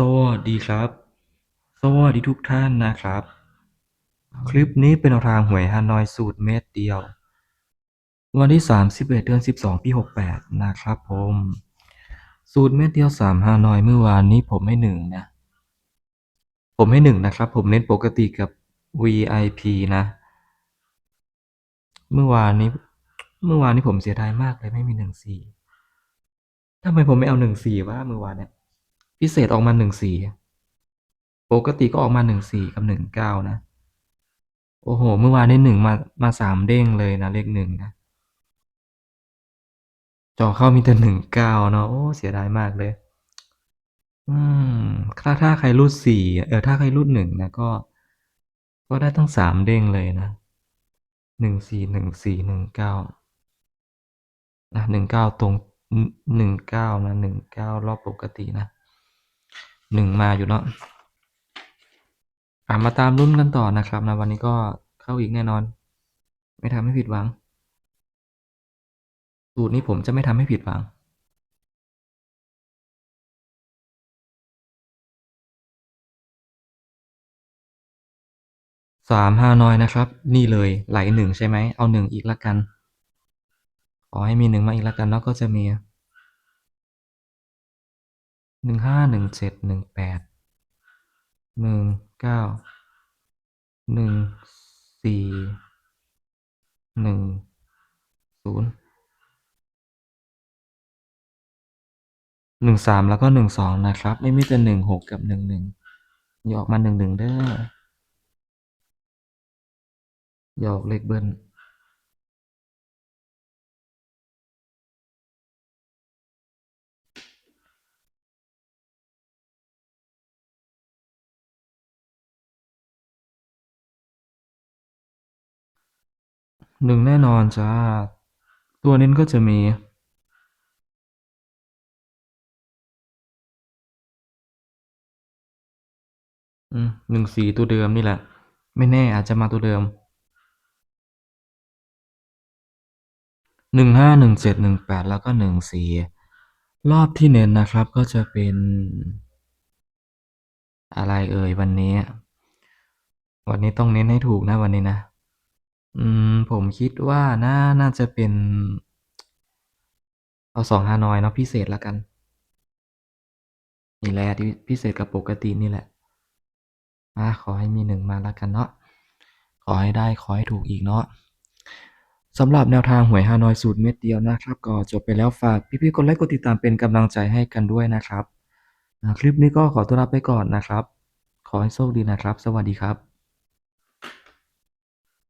สวัสดีครับ สวัสดีทุกท่านนะครับ คลิปนี้เป็นแนวทางหวยฮานอยสูตรเม็ดเดียว วันที่ 31 เดือน 12 ปี 68 นะครับผม สูตรเม็ดเดียว 3 ฮานอยเมื่อวานนี้ผมให้หนึ่งนะ ผมให้หนึ่งนะครับ ผมเน้นปกติกับ VIP นะ เมื่อวานนี้ เมื่อวานนี้ผมเสียดายมากเลยไม่มีหนึ่งสี่ทำไมผมไม่เอาหนึ่งสี่วะเมื่อวานเนี่ย พิเศษออกมาหนึ่งสี่ปกติก็ออกมาหนึ่งสี่กับหนึ่งเก้านะ โอ้โห เมื่อวานนี้หนึ่งมามาสามเด้งเลยนะเลขหนึ่งนะจอเข้ามีแต่หนึ่งเก้าเนาะโอ้เสียดายมากเลย อืมถ้าถ้าใครรูดสี่เออถ้าใครรูดหนึ่งนะก็ ก็ได้ตั้งสามเด้งเลยนะหนึ่งสี่หนึ่งสี่หนึ่งเก้านะหนึ่งเก้าตรงหนึ่งเก้านะหนึ่งเก้ารอบปกตินะ หนึ่งมาอยู่เนาะอะมาตามรุ่นกันต่อนะครับนะวันนี้ก็เข้าอีกแน่นอน ไม่ทำให้ผิดหวัง สูตรนี้ผมจะไม่ทำให้ผิดหวังสามฮานอยนะครับ นี่เลยไหลหนึ่งใช่ไหมเอาหนึ่งอีกละกัน ขอให้มีหนึ่งมาอีกละกันแล้วก็จะมี หนึ่งห้าหนึ่งเจ็ดหนึ่งแปดหนึ่งเก้าหนึ่งสี่หนึ่งศูนย์หนึ่งสามแล้วก็หนึ่งสองนะครับ ไม่มีแต่หนึ่งหกกับหนึ่งหนึ่งอย่ออกมาหนึ่งหนึ่งเด้ออย่าออกเลขเบิ้ล หนึ่งแน่นอนจ้าตัวเน้นก็จะมี อืม หนึ่งสี่ตัวเดิมนี่แหละ ไม่แน่อาจจะมาตัวเดิม หนึ่งห้าหนึ่งเจ็ดหนึ่งแปดแล้วก็หนึ่งสี่รอบที่เน้นนะครับก็จะเป็น อะไรเอ่ยวันนี้ วันนี้ต้องเน้นให้ถูกนะวันนี้นะ อืม ผมคิดว่าน่า น่าจะเป็น เอาสองฮานอยเนาะ พิเศษละกัน นี่แหละที่พิเศษกับปกตินี่แหละ อะ ขอให้มีหนึ่งมาละกันเนาะ ขอให้ได้ ขอให้ถูกอีกเนาะสำหรับแนวทางหวยฮานอยสูตรเม็ดเดียวนะครับ ก็จบไปแล้วฝากพี่ๆกดไลค์กดติดตามเป็นกำลังใจให้กันด้วยนะครับ คลิปนี้ก็ขอตัวลาไปก่อนนะครับ ขอให้โชคดีนะครับ สวัสดีครับ